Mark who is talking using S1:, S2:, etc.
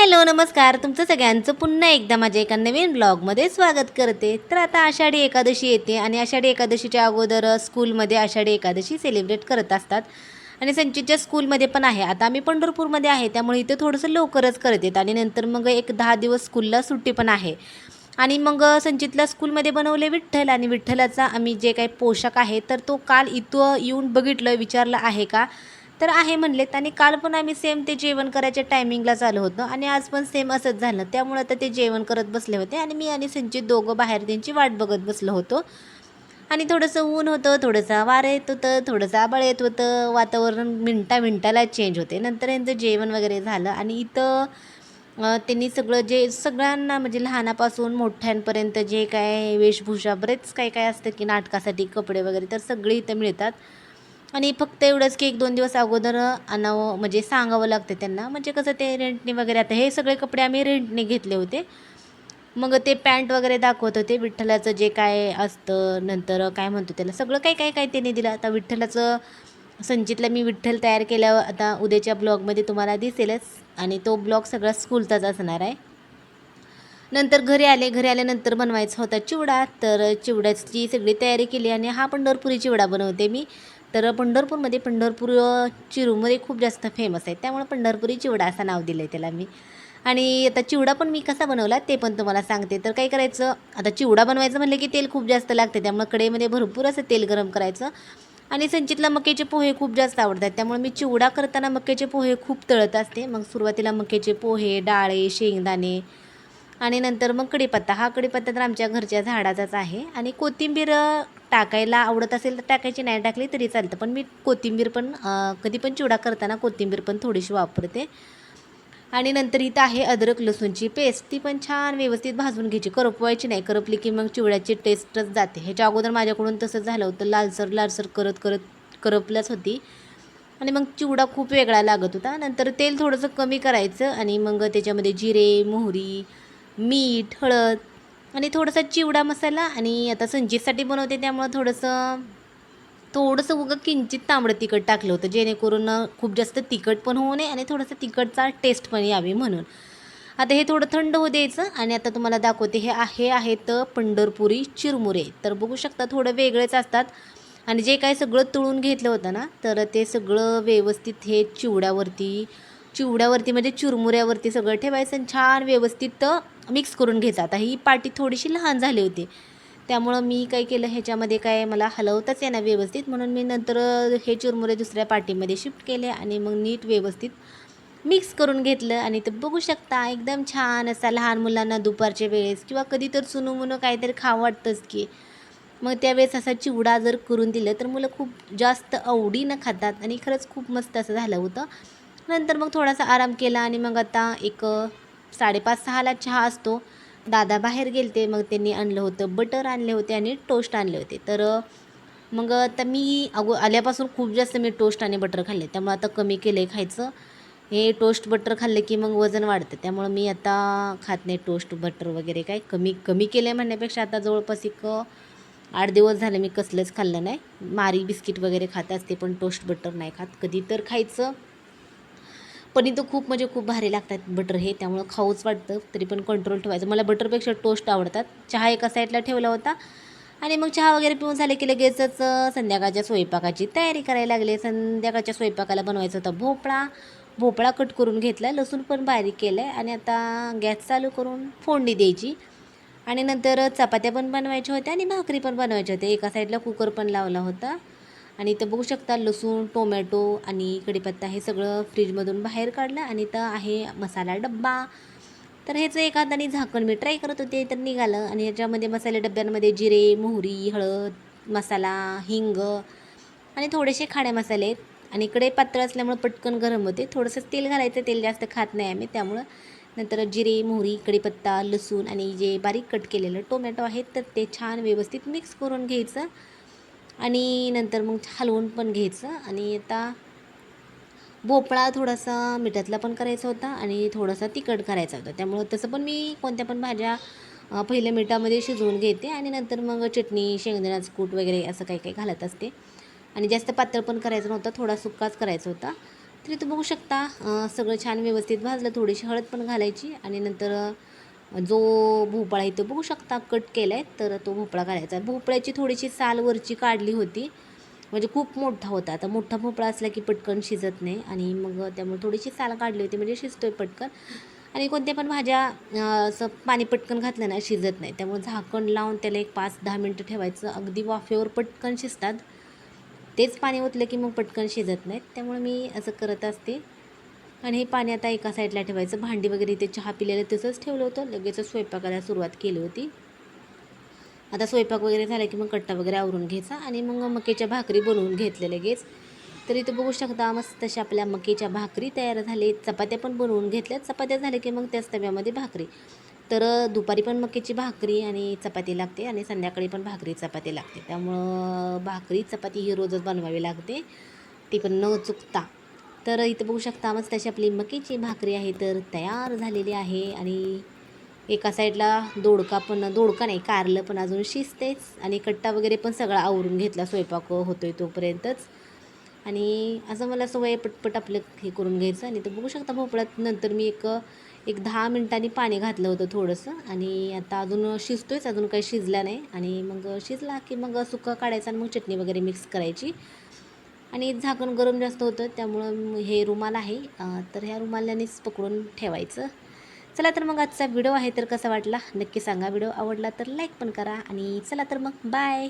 S1: Hello नमस्कार. तुमचं सगळ्यांचं पुन्हा एकदा माझ्या एका नवीन ब्लॉगमध्ये स्वागत करते. तर आता आषाढी एकादशी येते आणि आषाढी एकादशीच्या अगोदर स्कूलमध्ये आषाढी एकादशी सेलिब्रेट करत असतात. आणि संचितच्या स्कूलमध्ये पण आहे. आता आम्ही पंढरपूरमध्ये आहे त्यामुळे इथे थोडंसं लवकरच करत आणि नंतर मग एक दहा दिवस स्कूलला सुट्टी पण आहे. आणि मग संचितला स्कूलमध्ये बनवले विठ्ठल आणि विठ्ठलाचा आम्ही जे काही पोशाख आहे तर तो काल इथं येऊन बघितलं विचारलं आहे का? तर आहे म्हणलेत आणि काल पण आम्ही सेम ते जेवण करायच्या टायमिंगला चालू होतं आणि आज पण सेम असंच झालं. त्यामुळं आता ते जेवण करत बसले होते आणि मी आणि संचित दोघं बाहेर त्यांची वाट बघत बसलो होतो. आणि थोडंसं ऊन होतं थोडंसं वारं येत होतं थोडंसं आबाळ येत होतं. वातावरण मिनटा मिनटाला चेंज होते. नंतर यांचं जेवण वगैरे झालं आणि इथं त्यांनी सगळं जे सगळ्यांना म्हणजे लहानापासून मोठ्यांपर्यंत जे काय वेशभूषा बरेच काय काय असतं की नाटकासाठी कपडे वगैरे तर सगळे इथं मिळतात. आणि फक्त एवढंच की एक दोन दिवस अगोदर आणावं म्हणजे सांगावं लागतं त्यांना. म्हणजे कसं ते रेंटने वगैरे आता हे सगळे कपडे आम्ही रेंटने घेतले होते. मग ते पॅन्ट वगैरे दाखवत होते. विठ्ठलाचं जे काय असतं नंतर काय म्हणतो त्याला सगळं काय काय काय त्यांनी दिलं. आता विठ्ठलाचं संचितला मी विठ्ठल तयार केल्यावर आता उद्याच्या ब्लॉगमध्ये तुम्हाला दिसेलच. आणि तो ब्लॉग सगळा स्कूलचाच असणार आहे. नंतर घरी आले घरी आल्यानंतर बनवायचा होता चिवडा. तर चिवड्याची सगळी तयारी केली आणि हा पंढरपुरी चिवडा बनवते मी. तर पंढरपूरमध्ये पंढरपूर चिरूमध्ये खूप जास्त फेमस आहे त्यामुळे पंढरपुरी चिवडा असं नाव दिलं आहे त्याला मी. आणि आता चिवडा पण मी कसा बनवला ते पण तुम्हाला सांगते. तर काय करायचं आता चिवडा बनवायचं म्हणलं की तेल खूप जास्त लागते त्यामुळे कडेमध्ये भरपूर असं तेल गरम करायचं. आणि संचितला मक्याचे पोहे खूप जास्त आवडतात त्यामुळे मी चिवडा करताना मक्याचे पोहे खूप तळत असते. मग सुरुवातीला मक्याचे पोहे डाळे शेंगदाणे आणि नंतर मग कढीपत्ता. हा कढीपत्ता तर आमच्या घरच्या झाडाचाच आहे. आणि कोथिंबीर टाकायला आवडत असेल तर टाकायची नाही टाकली तरी चालतं. पण मी कोथिंबीर पण कधी पण चिवडा करताना कोथिंबीर पण थोडीशी वापरते. आणि नंतर इथं आहे अद्रक लसूणची पेस्ट. ती पण छान व्यवस्थित भाजून घ्यायची. करपवायची नाही. करपली की मग चिवड्याची टेस्टच जाते. ह्याच्या अगोदर माझ्याकडून तसं झालं होतं. लालसर लालसर करत करत करपल्याच होती. आणि मग चिवडा खूप वेगळा लागत होता. नंतर तेल थोडंसं कमी करायचं आणि मग त्याच्यामध्ये जिरे मोहरी मीठ हळद आणि थोडासा चिवडा मसाला आणि आता संजीतसाठी बनवते त्यामुळं थोडंसं थोडंसं उगं किंचित तांबडं तिखट टाकलं होतं जेणेकरून खूप जास्त तिखट पण होऊ नये आणि थोडंसं तिखटचा टेस्ट पण यावी म्हणून. आता हे थोडं थंड होऊ द्यायचं आणि आता तुम्हाला दाखवते हे आहे आहेत पंढरपुरी चिरमुरे. तर बघू शकता थोडं वेगळेच असतात. आणि जे काय सगळं तळून घेतलं होतं ना तर ते सगळं व्यवस्थित हे चिवड्यावरती चिवड्यावरती म्हणजे चुरमुऱ्यावरती सगळं ठेवायचं आणि छान व्यवस्थित मिक्स करून घ्यायचं आता ही पाटी थोडीशी लहान झाली होती. त्यामुळं मी काय केलं ह्याच्यामध्ये काय मला हलवताच येणार व्यवस्थित. म्हणून मी नंतर हे चुरमुरे दुसऱ्या पाटीमध्ये शिफ्ट केले आणि मग नीट व्यवस्थित मिक्स करून घेतलं. आणि ते बघू शकता एकदम छान असा लहान मुलांना दुपारच्या वेळेस किंवा कधी तर सुनूमुनं काहीतरी खावं वाटतंच की. मग त्यावेळेस असा चिवडा जर करून दिलं तर मुलं खूप जास्त आवडीनं खातात. आणि खरंच खूप मस्त असं झालं होतं. नंतर मग थोडासा आराम केला आणि मग आता एक साडेपाच सहाला चहा असतो. दादा बाहेर गेलते मग त्यांनी आणलं होतं. बटर आणले होते आणि टोस्ट आणले होते. तर मग आता मी अगो आल्यापासून खूप जास्त मी टोस्ट आणि बटर खाल्ले. त्यामुळे आता कमी केलं आहे खायचं. हे टोस्ट बटर खाल्लं की मग वजन वाढतं. त्यामुळं मी आता खात नाही टोस्ट बटर वगैरे काय. कमी कमी केलं आहे म्हणण्यापेक्षा आता जवळपास एक आठ दिवस झाले मी कसलंच खाल्लं नाही. मारी बिस्किट वगैरे खात असते पण टोस्ट बटर नाही खात. कधी तर खायचं. पण इथं खूप म्हणजे खूप भारी लागतात बटर हे त्यामुळं खाऊच वाटतं तरी पण कंट्रोल ठेवायचं. मला बटरपेक्षा टोस्ट आवडतात. चहा एका साईडला ठेवला होता आणि मग चहा वगैरे पिऊन झाले की लगेचच संध्याकाळच्या स्वयंपाकाची तयारी करायला लागले. संध्याकाळच्या स्वयंपाकाला बनवायचा होता भोपळा. भोपळा कट करून घेतला लसूण पण बारीक केलं आहे आणि आता गॅस चालू करून फोडणी द्यायची. आणि नंतर चपात्या पण बनवायच्या होत्या आणि भाकरी पण बनवायच्या होत्या. एका साईडला कुकर पण लावला होता. आणि इथं बघू शकता लसूण टोमॅटो आणि कढीपत्ता हे सगळं फ्रीजमधून बाहेर काढलं आणि इथं आहे मसाला डब्बा. तर ह्याचं एका हाताने झाकण मी ट्राय करत होते तर निघालं. आणि ह्याच्यामध्ये मसाले डब्यांमध्ये जिरे मोहरी हळद मसाला हिंग आणि थोडेसे खाडे मसाले आहेत. आणि इकडे पातळ असल्यामुळं पटकन गरम होते. थोडंसं तेल घालायचं तेल जास्त खात नाही आम्ही त्यामुळं. नंतर जिरे मोहरी कढीपत्ता लसूण आणि जे बारीक कट केलेलं टोमॅटो आहेत तर ते छान व्यवस्थित मिक्स करून घ्यायचं. आणि नंतर मग हलवून पण घ्यायचं. आणि आता भोपळा थोडासा मिठातला पण करायचा होता आणि थोडासा तिखट करायचा होता. त्यामुळं तसं पण मी कोणत्या पण भाज्या पहिल्या मिठामध्ये शिजवून घेते आणि नंतर मग चटणी शेंगदाण्याचं कूट वगैरे असं काही काही घालत असते. आणि जास्त पातळ पण करायचं नव्हतं थोडा सुक्काच करायचा होता. तरी तू बघू शकता सगळं छान व्यवस्थित भाजलं थोडीशी हळद पण घालायची आणि नंतर जो भोपळा इथं बघू शकता कट केला आहे तर तो भोपळा घालायचा. भोपळ्याची थोडीशी साल वरची काढली होती. म्हणजे खूप मोठा होता. आता मोठा भोपळा असला की पटकन शिजत नाही. आणि मग त्यामुळे थोडीशी साल काढली होती म्हणजे शिजतोय पटकन. आणि कोणत्या पण भाज्या असं पाणी पटकन घातलं ना शिजत नाही. त्यामुळे झाकण लावून त्याला एक पाच दहा मिनटं ठेवायचं. अगदी वाफेवर पटकन शिजतात. तेच पाणी ओतलं की मग पटकन शिजत नाहीत. त्यामुळे मी असं करत असते. आणि हे पाणी आता एका साईडला ठेवायचं. भांडी वगैरे इथे चहा पिलेलं तसंच ठेवलं होतं. लगेच स्वयंपाकाला सुरुवात केली होती. आता स्वयंपाक वगैरे झाला की मग कट्टा वगैरे आवरून घ्यायचा आणि मग मकेच्या भाकरी बनवून घेतल्या लगेच. तर तू बघू शकता मस्त तशा आपल्या मकेच्या भाकरी तयार झाले. चपात्या पण बनवून घेतल्या. चपात्या झाल्या की मग त्याच तव्यामध्ये भाकरी. तर दुपारी पण मकेची भाकरी आणि चपाती लागते आणि संध्याकाळी पण भाकरी चपाती लागते. त्यामुळं भाकरी चपाती ही रोजच बनवावी लागते. ती पण न चुकता. तर इथं बघू शकता मस्त तशी आपली मकीची भाकरी आहे तर तयार झालेली आहे. आणि एका साईडला दोडका पण दोडका नाही कारलं पण अजून शिजतेच. आणि कट्टा वगैरे पण सगळा आवरून घेतला स्वयंपाक होतोय तोपर्यंतच. आणि असं मला सवय पटपट आपलं हे करून घ्यायचं. आणि तर बघू शकता भोपळ्यात नंतर मी एक एक दहा मिनटांनी पाणी घातलं होतं थोडंसं. आणि आता अजून शिजतोयच अजून काही शिजला नाही. आणि मग शिजला की मग सुकं काढायचं आणि मग चटणी वगैरे मिक्स करायची. आणि झाकण गरम जास्त होतं त्यामुळं हे रुमाल आहे. तर ह्या रुमालानेच पकडून ठेवायचं. चला तर मग आजचा व्हिडिओ आहे तर कसा वाटला नक्की सांगा. व्हिडिओ आवडला तर लाईक पण करा आणि चला तर मग बाय.